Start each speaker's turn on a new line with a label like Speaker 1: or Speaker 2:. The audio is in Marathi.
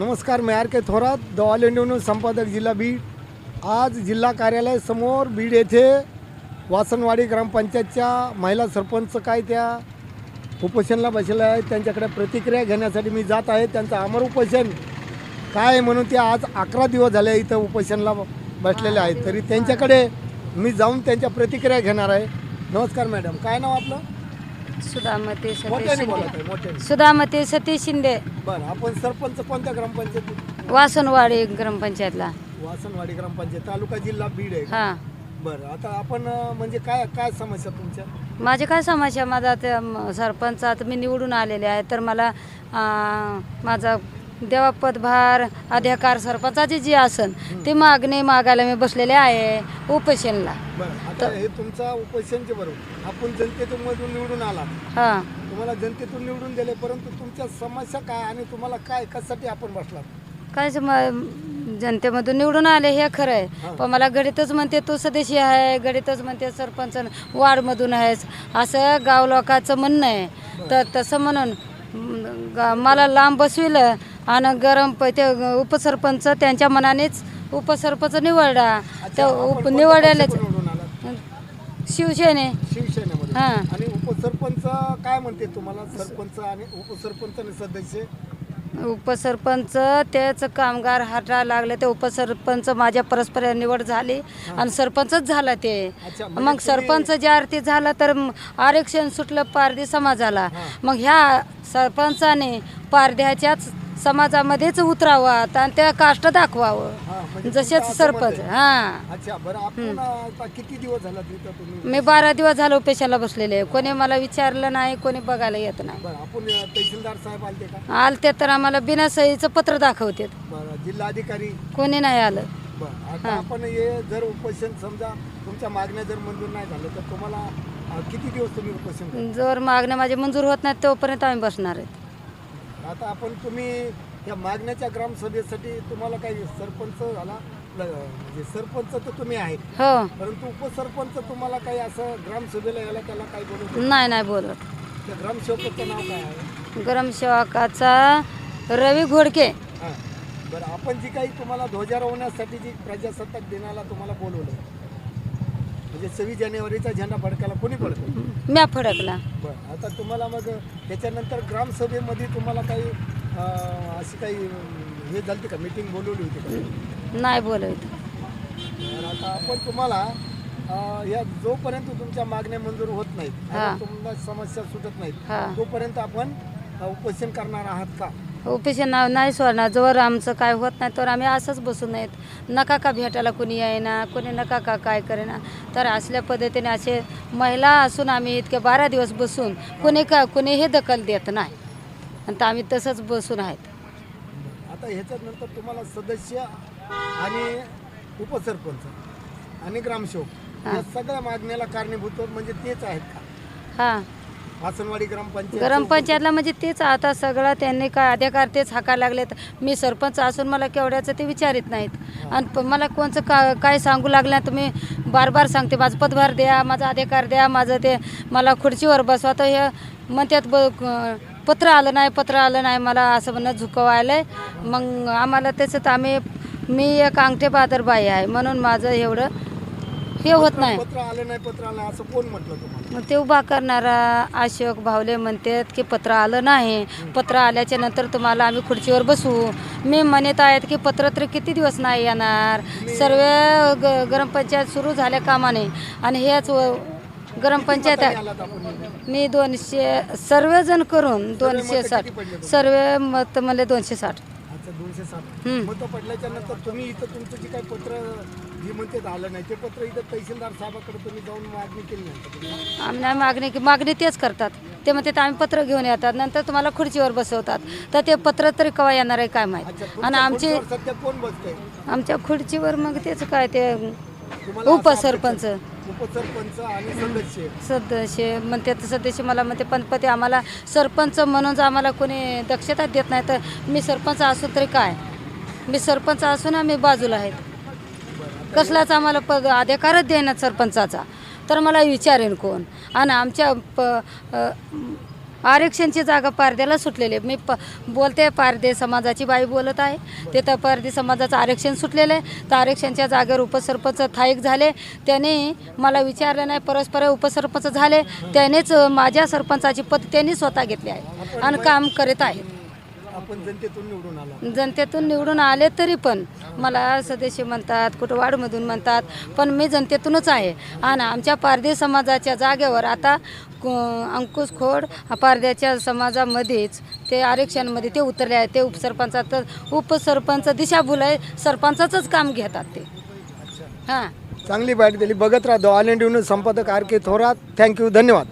Speaker 1: नमस्कार मी R K Thorat the all India news संपादक जिल्हा बीड आज जिल्हा कार्यालय समोर बीड येथे वासनवाडी ग्रामपंचायतच्या महिला सरपंच काय त्या उपोषणला बसलेल्या आहेत त्यांच्याकडे प्रतिक्रिया घेण्यासाठी मी जात आहे. त्यांचं अमर उपोषण काय आहे म्हणून ते आज अकरा दिवस झाले इथं उपोषणला बसलेले आहेत. तरी त्यांच्याकडे मी जाऊन त्यांच्या प्रतिक्रिया घेणार आहे. नमस्कार मॅडम काय नाव आपलं?
Speaker 2: सुधामती सतीश
Speaker 1: मोठ्याने
Speaker 2: शिंदे.
Speaker 1: मोठ्याने.
Speaker 2: सुधामती सतीश शिंदे.
Speaker 1: बरं आपण सरपंच कोणत्या ग्रामपंचायत
Speaker 2: वासनवाडी ग्रामपंचायतला.
Speaker 1: वासनवाडी ग्रामपंचायत तालुका जिल्हा बीड आहे का?
Speaker 2: हा.
Speaker 1: बरं आता आपण अं, म्हणजे काय काय समस्या तुमच्या?
Speaker 2: माझे काय समस्या? माझा ते म, सरपंच आता मी निवडून आलेले आहे तर मला माझा देवापदभार अधिकार सरपंचाचे जे असन ते मागणी मागायला मी बसलेले आहे उपोषणला.
Speaker 1: बरं आता हे तुमचा उपोषणचे बरोबर. आपण जनतेतून मधून निवडून आला.
Speaker 2: हा.
Speaker 1: तुम्हाला जनतेतून निवडून दिले परंतु तुमच्या समस्या काय आणि तुम्हाला काय कशासाठी आपण बसलात?
Speaker 2: काय सम- जनतेमधून निवडून आले हे खरं आहे. पण मला गडीतच म्हणते तू सदेशी आहे गडीतच म्हणते सरपंच वार्डमधून आहेस असं गाव लोकांचं म्हणणं आहे. तर तसं म्हणून म, गा- मला लांब बसविलं आणि गरम प- ते उपसरपंच त्यांच्या मनानेच उपसरपंच निवडला. त्या उप निवडल्याच
Speaker 1: निवडून आलात
Speaker 2: शिवसेने.
Speaker 1: शिवसेनेमध्ये.
Speaker 2: हां.
Speaker 1: आणि उपसरपंच काय म्हणते तुम्हाला? सरपंच आणि उपसरपंच आणि सदस्य?
Speaker 2: उपसरपंच तेच कामगार हटा लागले ते उपसरपंच माझ्या परस्पर निवड झाली आणि सरपंचच झाला ते.
Speaker 1: अच्छा, म्हणजे
Speaker 2: मग सरपंच ज्या अर्थी झाला तर म- आरक्षण सुटलं पारधी समाजाला. मग ह्या सरपंचाने पारध्याच्याच समाजामध्येच उतरावं आणि त्या काष्ट दाखवावं.
Speaker 1: म्हणजे
Speaker 2: जसेच सरपंच
Speaker 1: आहे.
Speaker 2: हां.
Speaker 1: अच्छा बरं आपण आता किती दिवस झाला तिथं तुम्ही?
Speaker 2: मी बारा दिवस झालो पेशाला बसलेले. कोणी मला विचारलं नाही कोणी बघायला येत नाही.
Speaker 1: बरं आपण अं, तहसीलदार साहेब आलते का?
Speaker 2: आलते तर आम्हाला बिना सहीचं पत्र दाखवते
Speaker 1: बरं जिल्हाधिकारी?
Speaker 2: कोणी नाही आलं.
Speaker 1: बरं आता आपण हे जर उपोषण समजा तुमच्या मागण्या जर मंजूर नाही झालं तर तुम्हाला अं, किती दिवस तुम्ही उपोषण?
Speaker 2: जर मागण्या माझे मंजूर होत नाहीत तोपर्यंत आम्ही बसणार आहेत.
Speaker 1: आता आपण तुम्ही या मागण्याच्या ग्रामसभेसाठी तुम्हाला काही सरपंच झाला म्हणजे सरपंच तर तुम्ही आहेत.
Speaker 2: हो.
Speaker 1: परंतु उपसरपंच तुम्हाला काही असं ग्रामसभेला यायला त्याला काही बोलू
Speaker 2: नाही नाही बोलत.
Speaker 1: त्या ग्रामसेवकाचं नाव काय आहे?
Speaker 2: गरम सेवकाचा रवी घोडके.
Speaker 1: हां. बरं आपण जी काही तुम्हाला ध्वजारोहणासाठी जी प्रजासत्ताक दिनाला तुम्हाला बोलवलं म्हणजे सव्वीस जानेवारीचा झेंडा फडकायला कोणी फडकलं
Speaker 2: म्या फडकला.
Speaker 1: बरं आता तुम्हाला मग त्याच्यानंतर ग्रामसभेमध्ये तुम्हाला काही अं, अशी काही अं, हे झाली का? मीटिंग बोलवली होती का?
Speaker 2: नाही बोलत
Speaker 1: तर आता आपण तुम्हाला अं, या जोपर्यंत तुमच्या मागण्या मंजूर होत नाहीत
Speaker 2: हा.
Speaker 1: आणि तुम्हाला समस्या सुटत नाहीत
Speaker 2: हा.
Speaker 1: तोपर्यंत आपण अं, उपोषण करणार आहात का?
Speaker 2: नाव नाही सोडणार. जोवर आमचं काय होत नाही तर आम्ही असंच बसू नयेत नका का भेटायला कोणी येईना? कोणी नका का काय करेना? तर असल्या पद्धतीने असे महिला असून आम्ही इतके बारा दिवस बसून कोणी का कोणी हे दखल देत नाही. आणि तर आम्ही तसंच बसून आहेत.
Speaker 1: आता ह्याच्यानंतर तुम्हाला सदस्य आणि उपसरपंच आणि ग्रामसेवक या सगळ्या मागण्याला कारणीभूत म्हणजे तेच आहेत का?
Speaker 2: हां.
Speaker 1: ग्रामपंचायत.
Speaker 2: ग्रामपंचायतला म्हणजे तेच आता सगळं त्यांनी काय अधिकार तेच हाकायला लागलेत. मी सरपंच असून मला केवढ्याचं ते विचारित नाहीत. आणि प- मला कोणचं का काय सांगू लागलं मी बार बार सांगते. माझं पदभार द्या माझा अधिकार द्या माझं ते मला खुर्चीवर बसवा. तर हे म्हणतात ब क- पत्र आलं नाही पत्र आलं नाही. मला असं म्हणणं झुकवायलं आहे मग आम्हाला त्याच्यात आम्ही मी एक अंगठे बहादर बाई आहे. म्हणून माझं एवढं हे होत नाही.
Speaker 1: पत्र आलं नाही पत्र आलं नाही असं कोण म्हटलं तुम्हाला?
Speaker 2: मग ते उभा करणारा अशोक भावले म्हणतात की पत्र आलं नाही. पत्र आल्याच्यानंतर तुम्हाला आम्ही खुर्चीवर बसवू मी म्हणत आहेत की पत्र तर किती दिवस नाही येणार? सर्व ग ग्रामपंचायत सुरू झाल्या कामाने. आणि हेच व- ग्रामपंचायत आहे.
Speaker 1: आलात आपण?
Speaker 2: मी दोनशे सर्वजण करून दोनशे साठ? सर्व मत मला दोनशे साठ.
Speaker 1: अच्छा दोनशे साठ
Speaker 2: हम्म.
Speaker 1: मतं पडल्याच्या नंतर तुम्ही इथं तुमचं जे काही पत्र जी म्हणते आलं नाही ते पत्र इथं तहसीलदार साहेबाकडे तुम्ही जाऊन मागणी केली नाही का तुम्ही?
Speaker 2: आम्ही नाही मागणी मागणी तेच करतात. ते म्हणतात आम्ही पत्र घेऊन येतात नंतर तुम्हाला खुर्चीवर बसवतात. तर ते पत्र तरी केव्हा येणार आहे काय
Speaker 1: अच्छा
Speaker 2: माहीत आणि आमचे
Speaker 1: खुर्चीवर सध्या कोण बसतंय?
Speaker 2: आमच्या खुर्चीवर मग तेच काय ते
Speaker 1: तुम्हाला असं
Speaker 2: उपसरपंच.
Speaker 1: उपसरपंच आणि सदस्य.
Speaker 2: सदस्य. म्हणते सदस्य मला म्हणते पण आम्हाला सरपंच म्हणून जर आम्हाला कोणी दक्षता देत नाही तर मी सरपंच असू तरी काय? मी सरपंच असून आम्ही बाजूला आहेत कसलाच आम्हाला पद अधिकारच देणार सरपंचाचा. तर मला विचारेन कोण? आणि आमच्या प आरक्षणची जागा पारद्याला सुटलेली आहे. मी प बोलते पारदे समाजाची बाई बोलत आहे. तिथं पारधी समाजाचं आरक्षण सुटलेलं आहे. तर आरक्षणच्या जागेवर उपसरपंच थाईक झाले. त्याने मला विचारलं नाही परस्पर उपसरपंच झाले. त्यानेच माझ्या सरपंचाची पद त्यांनी स्वतः घेतली आहे आणि काम करत आहेत.
Speaker 1: जनतेतून निवडून आला.
Speaker 2: जनतेतून निवडून आले तरी पण मला सदस्य म्हणतात कुठं वाडमधून म्हणतात पण मी जनतेतूनच आहे. आणि आमच्या पारधी समाजाच्या जागेवर आता अंकुश खोड पारध्याच्या समाजामध्येच ते आरक्षणमध्ये ते उतरले आहेत. ते उपसरपंचात उपसरपंच दिशाभूल आहे. सरपंचाचंच काम घेतात ते. हां.
Speaker 1: चांगली बाईट दिली. बघत राहा द ऑल इंडिया संपादक R K Thorat. Thank you धन्यवाद.